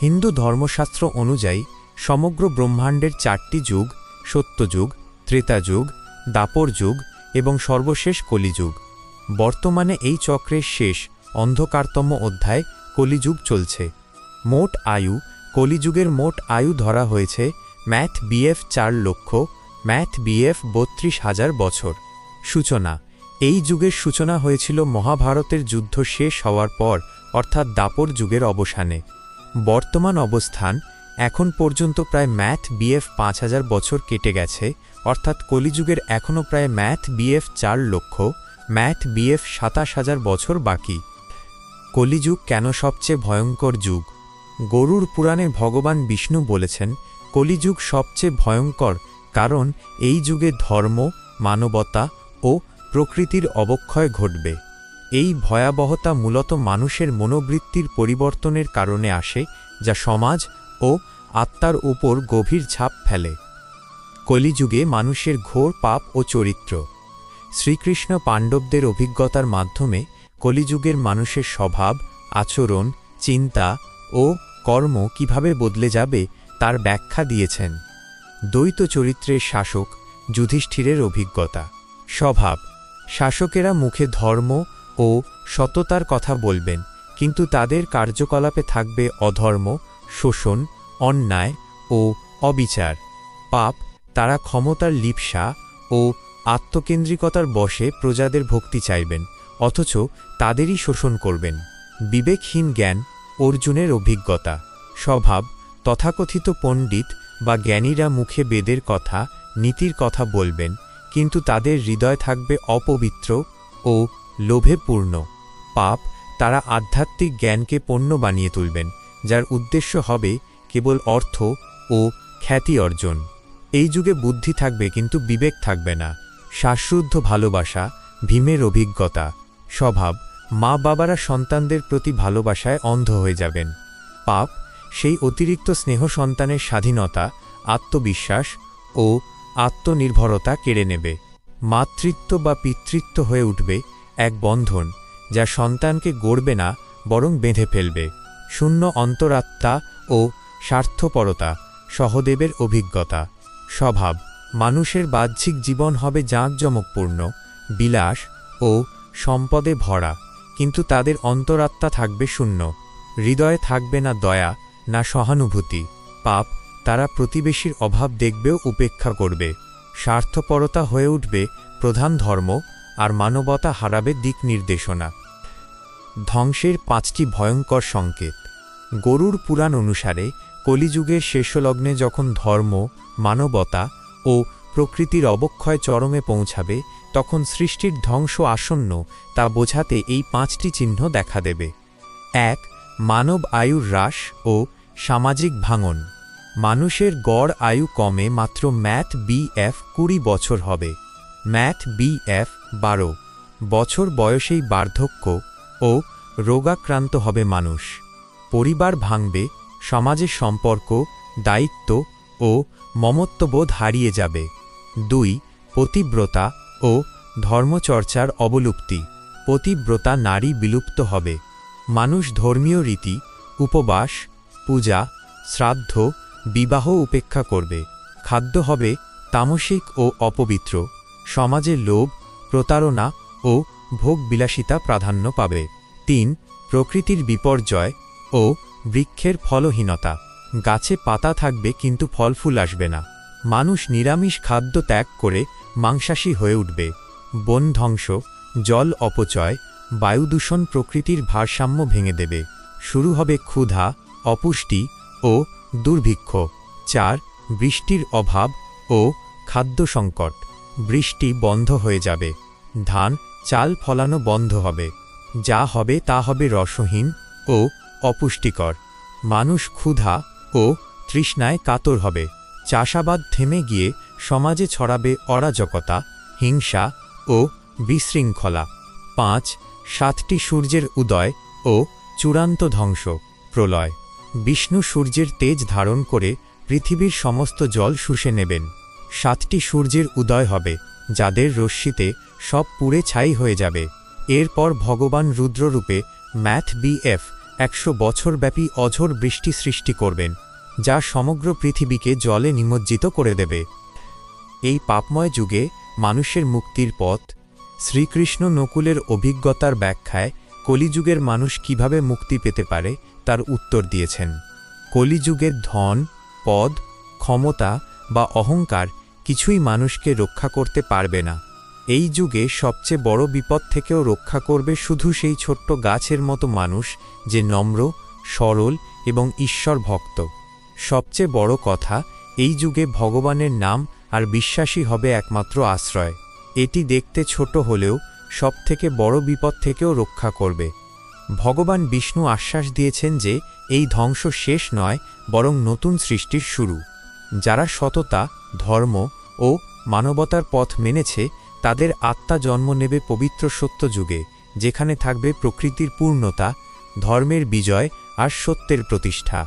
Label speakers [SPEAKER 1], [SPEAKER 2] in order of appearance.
[SPEAKER 1] হিন্দু ধর্মশাস্ত্র অনুযায়ী সমগ্র ব্রহ্মাণ্ডের চারটি যুগ, সত্যযুগ, ত্রেতাযুগ, দাপর যুগ এবং সর্বশেষ কলিযুগ। বর্তমানে এই চক্রের শেষ, অন্ধকারতম অধ্যায় কলিযুগ চলছে। মোট আয়ু, কলিযুগের মোট আয়ু ধরা হয়েছে ম্যাথ বিএফ চার লক্ষ, ম্যাথ বিএফ বত্রিশ হাজার বছর। সূচনা, এই যুগের সূচনা হয়েছিল মহাভারতের যুদ্ধ শেষ হওয়ার পর, অর্থাৎ দাপর যুগের অবসানে। বর্তমান অবস্থান এখন পর্যন্ত প্রায় ম্যাথ বিএফ পাঁচ হাজার বছর কেটে গেছে, অর্থাৎ কলিযুগের এখনও প্রায় ম্যাথ বিএফ চার লক্ষ, ম্যাথ বিএফ সাতাশ হাজার বছর বাকি। কলিযুগ কেন সবচেয়ে ভয়ঙ্কর যুগ? গরুর পুরাণে ভগবান বিষ্ণু বলেছেন, কলিযুগ সবচেয়ে ভয়ঙ্কর কারণ এই যুগে ধর্ম, মানবতা ও প্রকৃতির অবক্ষয় ঘটবে। এই ভয়াবহতা মূলত মানুষের মনোবৃত্তির পরিবর্তনের কারণে আসে, যা সমাজ ও আত্মার উপর গভীর ছাপ ফেলে। কলিযুগে মানুষের ঘোর পাপ ও চরিত্র। শ্রীকৃষ্ণ পাণ্ডবদের অভিজ্ঞতার মাধ্যমে কলিযুগের মানুষের স্বভাব, আচরণ, চিন্তা ও কর্ম কীভাবে বদলে যাবে তার ব্যাখ্যা দিয়েছেন দ্বৈত চরিত্রের শাসক যুধিষ্ঠিরের অভিজ্ঞতা। স্বভাব, শাসকেরা মুখে ধর্ম ও সততার কথা বলবেন, কিন্তু তাদের কার্যকলাপে থাকবে অধর্ম, শোষণ, অন্যায় ও অবিচার। পাপ, তারা ক্ষমতার লিপসা ও আত্মকেন্দ্রিকতার বশে প্রজাদের ভক্তি চাইবেন, অথচ তাদেরই শোষণ করবেন। বিবেকহীন জ্ঞান অর্জুনের অভিজ্ঞতা। স্বভাব, তথাকথিত পণ্ডিত বা জ্ঞানীরা মুখে বেদের কথা, নীতির কথা বলবেন, কিন্তু তাদের হৃদয় থাকবে অপবিত্র ও লোভে পূর্ণ। পাপ তারা আধ্যাত্মিক জ্ঞানকে পণ্য বানিয়ে তুলবেন, যার উদ্দেশ্য হবে কেবল অর্থ ও খ্যাতি অর্জন। এই যুগে বুদ্ধি থাকবে কিন্তু বিবেক থাকবে না। শ্বাসরুদ্ধ ভালোবাসা, ভীমের অভিজ্ঞতা, স্বভাব মা বাবারা সন্তানদের প্রতি ভালোবাসায় অন্ধ হয়ে যাবেন। পাপ সেই অতিরিক্ত স্নেহ সন্তানের স্বাধীনতা, আত্মবিশ্বাস ও আত্মনির্ভরতা কেড়ে নেবে। মাতৃত্ব বা পিতৃত্ব হয়ে উঠবে এক বন্ধন, যা সন্তানকে গড়বে না, বরং বেঁধে ফেলবে। শূন্য অন্তরাত্মা ও স্বার্থপরতা, সহদেবের অভিজ্ঞতা। স্বভাব, মানুষের বাহ্যিক জীবন হবে জাঁকজমকপূর্ণ, বিলাস ও সম্পদে ভরা, কিন্তু তাদের অন্তরাত্মা থাকবে শূন্য। হৃদয়ে থাকবে না দয়া, না সহানুভূতি। পাপ, তারা প্রতিবেশীর অভাব দেখবেও উপেক্ষা করবে। স্বার্থপরতা হয়ে উঠবে প্রধান ধর্ম আর মানবতা হারাবে দিক নির্দেশনা। ধ্বংসের পাঁচটি ভয়ঙ্কর সংকেত। গরুর পুরাণ অনুসারে কলিযুগের শেষলগ্নে যখন ধর্ম, মানবতা ও প্রকৃতির অবক্ষয় চরমে পৌঁছাবে, তখন সৃষ্টির ধ্বংস আসন্ন তা বোঝাতে এই পাঁচটি চিহ্ন দেখা দেবে। এক, মানব আয়ুর হ্রাস ও সামাজিক ভাঙন। মানুষের গড় আয়ু কমে মাত্র ম্যাথ বিএফ কুড়ি বছর হবে। ম্যাথ বিএফ বারো। বছর বয়সেই বার্ধক্য ও রোগাক্রান্ত হবে মানুষ। পরিবার ভাঙবে, সমাজের সম্পর্ক, দায়িত্ব ও মমত্ববোধ হারিয়ে যাবে। দুই, পতিব্রতা ও ধর্মচর্চার অবলুপ্তি। পতিব্রতা নারী বিলুপ্ত হবে। মানুষ ধর্মীয় রীতি, উপবাস, পূজা, শ্রাদ্ধ, বিবাহ উপেক্ষা করবে। খাদ্য হবে তামসিক ও অপবিত্র। সমাজে লোভ প্রতারণা ও ভোগবিলাসিতা প্রাধান্য পাবে। তিন, প্রকৃতির বিপর্যয় ও বৃক্ষের ফলহীনতা। গাছে পাতা থাকবে কিন্তু ফল ফুল আসবে না। মানুষ নিরামিষ খাদ্য ত্যাগ করে মাংসাশী হয়ে উঠবে। বন ধ্বংস, জল অপচয় বায়ুদূষণ প্রকৃতির ভারসাম্য ভেঙে দেবে। শুরু হবে ক্ষুধা, অপুষ্টি ও দুর্ভিক্ষ। চার, বৃষ্টির অভাব ও খাদ্য সংকট। বৃষ্টি বন্ধ হয়ে যাবে। ধান, চাল ফলানো বন্ধ হবে। যা হবে তা হবে রসহীন ও অপুষ্টিকর। মানুষ ক্ষুধা ও তৃষ্ণায় কাতর হবে। চাষাবাদ থেমে গিয়ে সমাজে ছড়াবে অরাজকতা, হিংসা ও বিশৃঙ্খলা। পাঁচ, সাতটি সূর্যের উদয় ও চূড়ান্ত ধ্বংস, প্রলয়। বিষ্ণু সূর্যের তেজ ধারণ করে পৃথিবীর সমস্ত জল শুষে নেবেন। সাতটি সূর্যের উদয় হবে, যাদের রশ্মিতে সব পুড়ে ছাই হয়ে যাবে। এরপর ভগবান রুদ্ররূপে ম্যাথ বিএফ একশো বছরব্যাপী অঝোর বৃষ্টি সৃষ্টি করবেন, যা সমগ্র পৃথিবীকে জলে নিমজ্জিত করে দেবে। এই পাপময় যুগে মানুষের মুক্তির পথ, শ্রীকৃষ্ণ নকুলের অভিজ্ঞতার ব্যাখ্যায় কলিযুগের মানুষ কীভাবে মুক্তি পেতে পারে, তার উত্তর দিয়েছেন। কলিযুগের ধন, পদ, ক্ষমতা বা অহংকার কিছুই মানুষকে রক্ষা করতে পারবে না। এই যুগে সবচেয়ে বড় বিপদ থেকেও রক্ষা করবে শুধু সেই ছোট্ট গাছের মতো মানুষ যে নম্র, সরল এবং ঈশ্বর ভক্ত। সবচেয়ে বড় কথা, এই যুগে ভগবানের নাম আর বিশ্বাসী হবে একমাত্র আশ্রয়। এটি দেখতে ছোট হলেও সবথেকে বড় বিপদ থেকেও রক্ষা করবে। ভগবান বিষ্ণু আশ্বাস দিয়েছেন যে, এই ধ্বংস শেষ নয়, বরং নতুন সৃষ্টির শুরু। যারা সততা, ধর্ম ও মানবতার পথ মেনেছে, তাদের আত্মা জন্ম নেবে পবিত্র সত্য যুগে যেখানে থাকবে প্রকৃতির পূর্ণতা, ধর্মের বিজয় আর সত্যের প্রতিষ্ঠা।